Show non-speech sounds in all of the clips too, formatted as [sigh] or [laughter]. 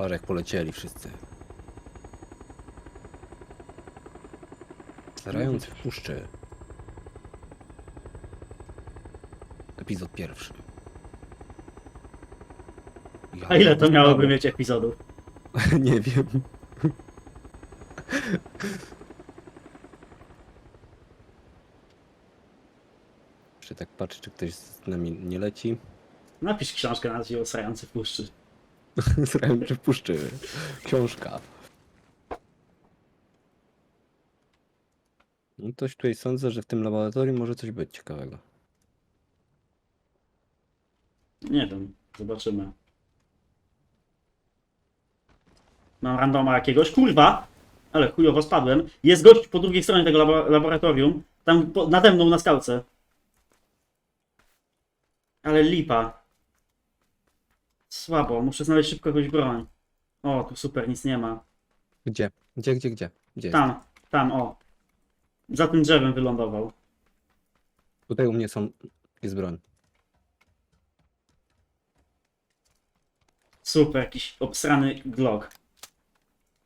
Patrz jak polecieli wszyscy. Starający w puszczy. Epizod pierwszy. Ja A ile to miałoby mieć epizodów? [laughs] Nie wiem. Jeszcze tak patrzę, czy ktoś z nami nie leci. Napisz książkę na nazwie Osrający w puszczy. [laughs] Zrałem, czy puszczy. Książka. No coś tutaj sądzę, że w tym laboratorium może coś być ciekawego. Nie wiem, zobaczymy. Mam randoma jakiegoś, kurwa! Ale chujowo spadłem. Jest gość po drugiej stronie tego labo laboratorium. Tam po, nade mną na skałce. Ale lipa. Słabo, muszę znaleźć szybko jakąś broń. O, tu super, nic nie ma. Gdzie? Gdzie, gdzie, gdzie? Gdzie jest? Tam, tam, o. Za tym drzewem wylądował. Tutaj u mnie są... jest broń. Super, jakiś obsrany Glock.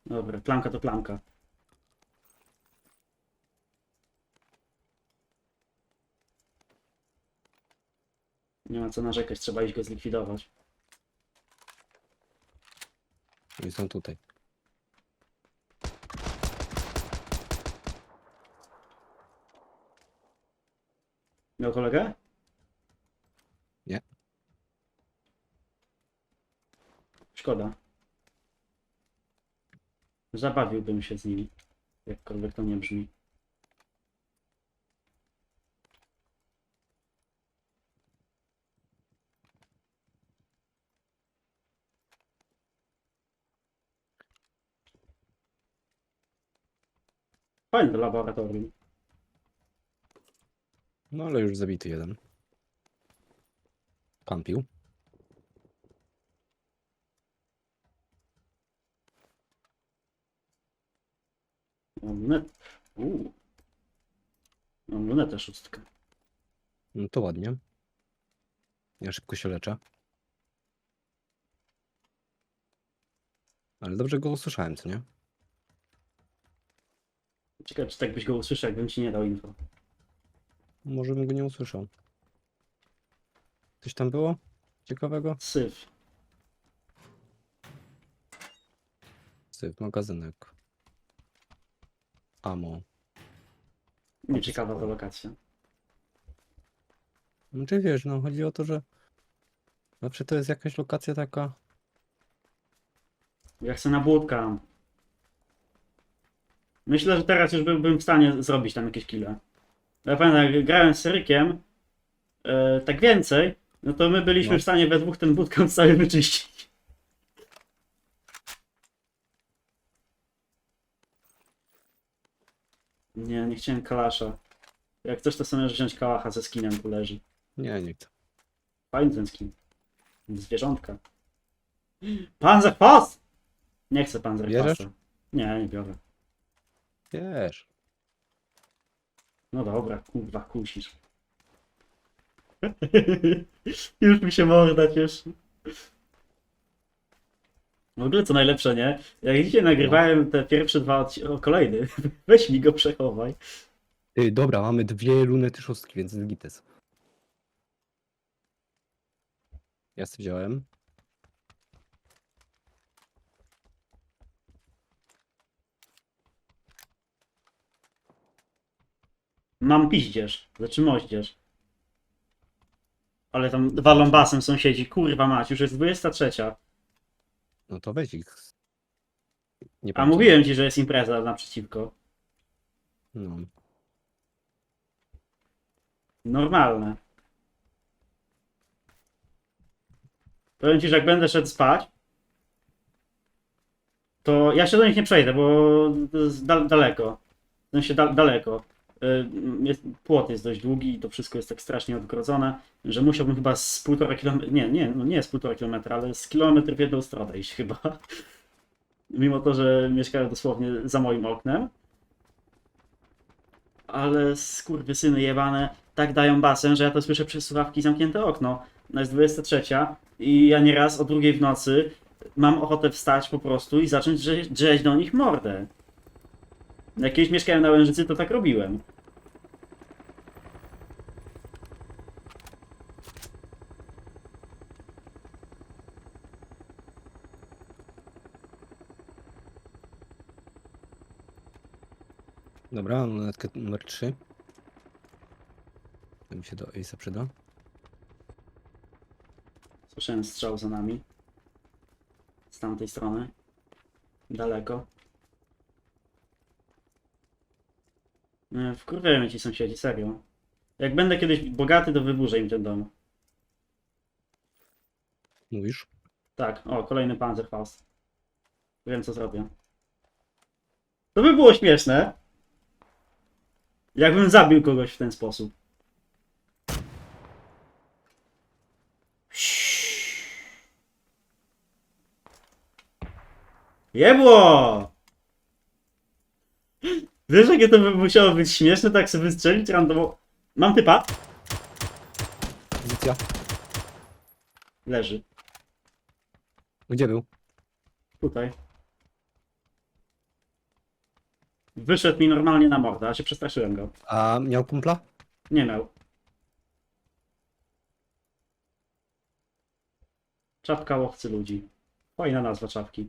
Dobra, klamka to klamka. Nie ma co narzekać, trzeba iść go zlikwidować. I są tutaj. Miał kolegę? Nie. Szkoda. Zabawiłbym się z nimi. Jakkolwiek to nie brzmi. Fajne laboratorium. No ale już zabity jeden. Kampił. Mam lunetę. Uuu. Mam lunetę szóstkę. No to ładnie. Ja szybko się leczę. Ale dobrze go usłyszałem, co nie? Ciekawe, czy tak byś go usłyszał, jakbym ci nie dał info. Może bym go nie usłyszał. Coś tam było? Ciekawego? Syf. Syf, magazynek. Amo. Nieciekawa ta lokacja. Znaczy wiesz, no chodzi o to, że zawsze to jest jakaś lokacja taka. Ja chcę na błódka. Myślę, że teraz już byłbym w stanie zrobić tam jakieś kile. Ja pamiętam, jak grałem z Rykiem, e, tak więcej, no to my byliśmy No. w stanie we dwóch ten bootcamp cały wyczyścić. Nie, nie chciałem kalasza. Jak chcesz, to sobie możesz wziąć kałacha ze skinem, tu leży. Nie, nie chcę. Fajny ten skin. Zwierzątka. Panzerfass! Nie chcę. Bierzesz? Nie, nie biorę. Wiesz. No dobra, kurwa, kusisz. [laughs] Już mi się morda cieszy. W ogóle co najlepsze, nie? Jak dzisiaj nagrywałem te pierwsze dwa odci- o kolejny, [laughs] weź mi go przechowaj. Ty, dobra, mamy dwie lunety szóstki, więc gites. Ja sobie wziąłem. Mam piździerz, znaczy moździerz. Ale tam walą basem sąsiedzi, kurwa mać, już jest 23. No to weź ich. Nie A mówiłem ci, że jest impreza naprzeciwko. No. Normalne. Powiem ci, że jak będę szedł spać, to ja się do nich nie przejdę, bo to jest dal daleko. W sensie dal daleko. Y, Jest, płot jest dość długi i to wszystko jest tak strasznie odgrodzone, że musiałbym chyba z półtora kilometra, nie, nie, no nie z półtora kilometra, ale z kilometr w jedną stronę iść chyba. [laughs] Mimo to, że mieszkają dosłownie za moim oknem. Ale skurwysyny jebane tak dają basen, że ja to słyszę przez słuchawki zamknięte okno. No jest 23 i ja nieraz o drugiej w nocy mam ochotę wstać po prostu i zacząć drze- drzeć do nich mordę. Jak kiedyś mieszkałem na Łężycy, to tak robiłem. Dobra, mam lunetkę numer 3. To mi się do Ace'a przyda. Słyszałem strzał za nami. Z tamtej strony. Daleko. Nie, wkurwiają mnie ci sąsiedzi, serio. Jak będę kiedyś bogaty, to wyburzę im ten dom. Mówisz? Tak, o, kolejny Panzerfaust. Wiem, co zrobię. To by było śmieszne. Jakbym zabił kogoś w ten sposób. Jebło! Wiesz, jakie to by musiało być śmieszne, tak sobie wystrzelić randomo. Mam typa. Pozycja. Leży. Gdzie był? Tutaj. Wyszedł mi normalnie na mordę, a się przestraszyłem go. A miał kumpla? Nie miał. Czapka łowcy ludzi. Fajna nazwa czapki.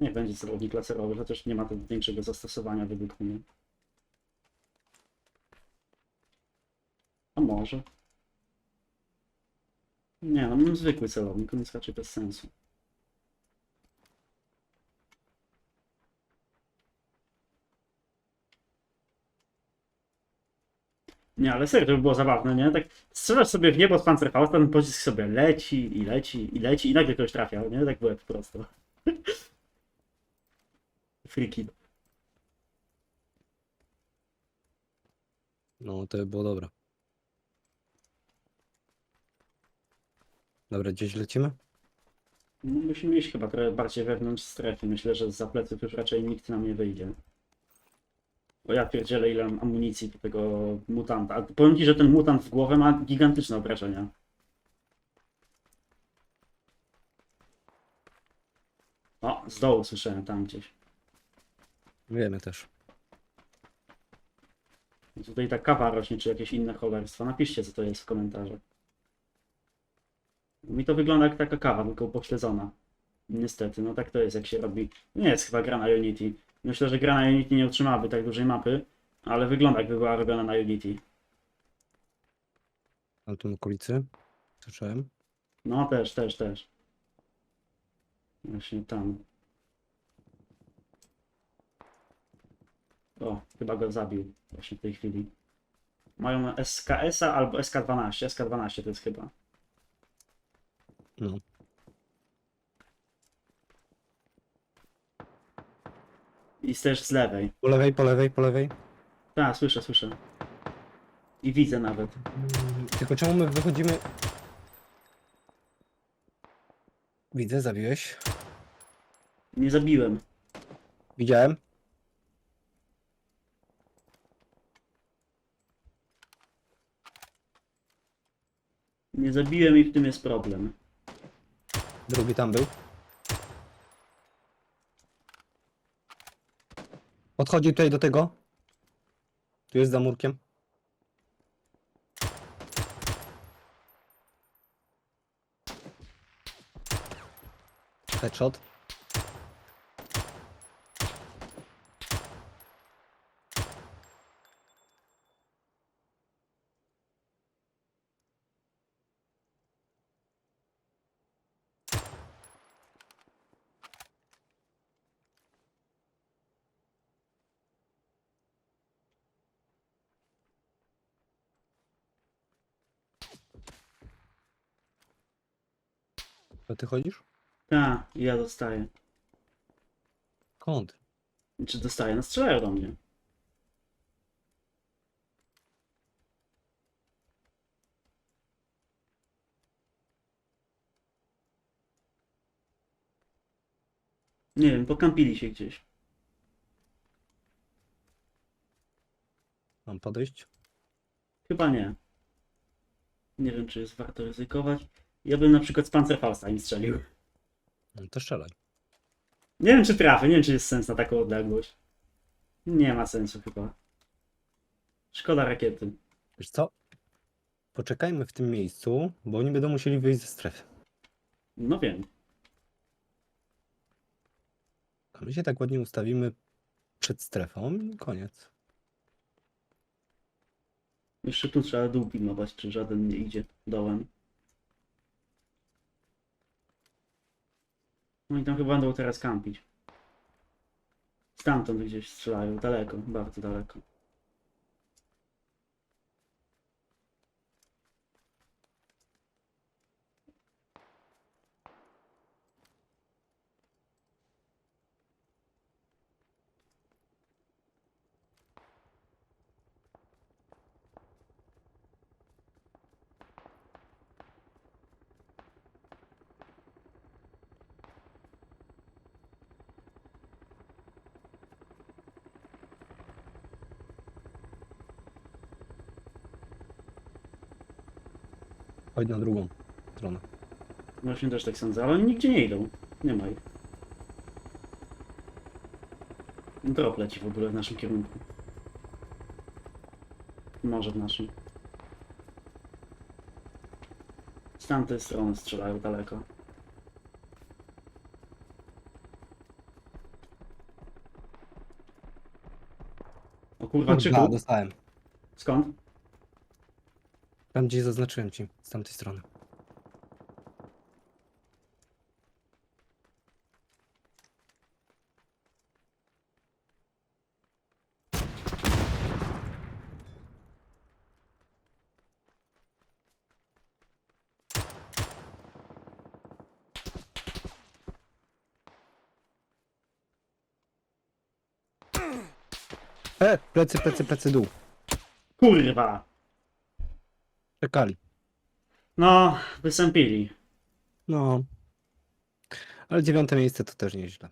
Niech będzie celownik laserowy, chociaż nie ma to większego zastosowania według mnie. A może? Nie, no mam zwykły celownik, on jest raczej bez sensu. Nie, ale serio, to by było zabawne, nie? Tak strzelasz sobie w niebo z Panzerfausta, ten pocisk sobie leci i leci i leci i nagle ktoś trafia, nie? Tak było po prostu. [laughs] Freaky. No, to by było dobre. Dobra, gdzieś lecimy? No, musimy iść chyba trochę bardziej wewnątrz strefy. Myślę, że za pleców już raczej nikt nam nie wyjdzie. O ja pierdzielę ile mam amunicji do tego mutanta. A powiem ci, że ten mutant w głowę ma gigantyczne obrażenia. O, z dołu słyszałem tam gdzieś. Wiemy też. Tutaj ta kawa rośnie, czy jakieś inne cholerstwo. Napiszcie, co to jest w komentarzach. Mi to wygląda jak taka kawa, tylko upośledzona. Niestety, no tak to jest, jak się robi. Nie jest chyba gra na Unity. Myślę, że gra na Unity nie utrzymałaby tak dużej mapy, ale wygląda jakby była robiona na Unity. Ale tu na okolicy. Słyszałem. No też, też, też. Właśnie tam. O, chyba go zabił właśnie w tej chwili. Mają SKS-a albo SK12. SK12 to jest chyba. No. I też z lewej. Po lewej, po lewej, po lewej. Tak, słyszę, słyszę. I widzę nawet. Tylko czemu my wychodzimy... Widzę, zabiłeś. Nie zabiłem. Widziałem. Nie zabiłem i w tym jest problem. Drugi tam był. Podchodzi tutaj do tego. Tu jest za murkiem. Headshot. A ty chodzisz? Tak, ja dostaję. Kąt. Czy dostaję? No strzelają do mnie. Nie wiem, pokampili się gdzieś. Mam podejść? Chyba nie. Nie wiem, czy jest warto ryzykować. Ja bym na przykład z Panzerfausta im strzelił. No to strzelaj. Nie wiem, czy trafię, nie wiem, czy jest sens na taką odległość. Nie ma sensu chyba. Szkoda rakiety. Wiesz co? Poczekajmy w tym miejscu, bo oni będą musieli wyjść ze strefy. No wiem. A my się tak ładnie ustawimy przed strefą i koniec. Jeszcze tu trzeba dół pilnować, czy żaden nie idzie dołem. No i tam chyba będą teraz kampić. Stamtąd gdzieś strzelają, daleko, bardzo daleko. Chodź na drugą stronę. Właśnie też tak sądzę, ale oni nigdzie nie idą. Nie ma ich. Drop leci w ogóle w naszym kierunku. Może w naszym. Z tamtej strony strzelają daleko. O kurwa, Kurwa, dostałem. Skąd? Tam gdzie zaznaczyłem ci, z tamtej strony. E, plecy, plecy, plecy, dół. Kurwa! Czekali. No, wysępili. No. Ale dziewiąte miejsce to też nieźle.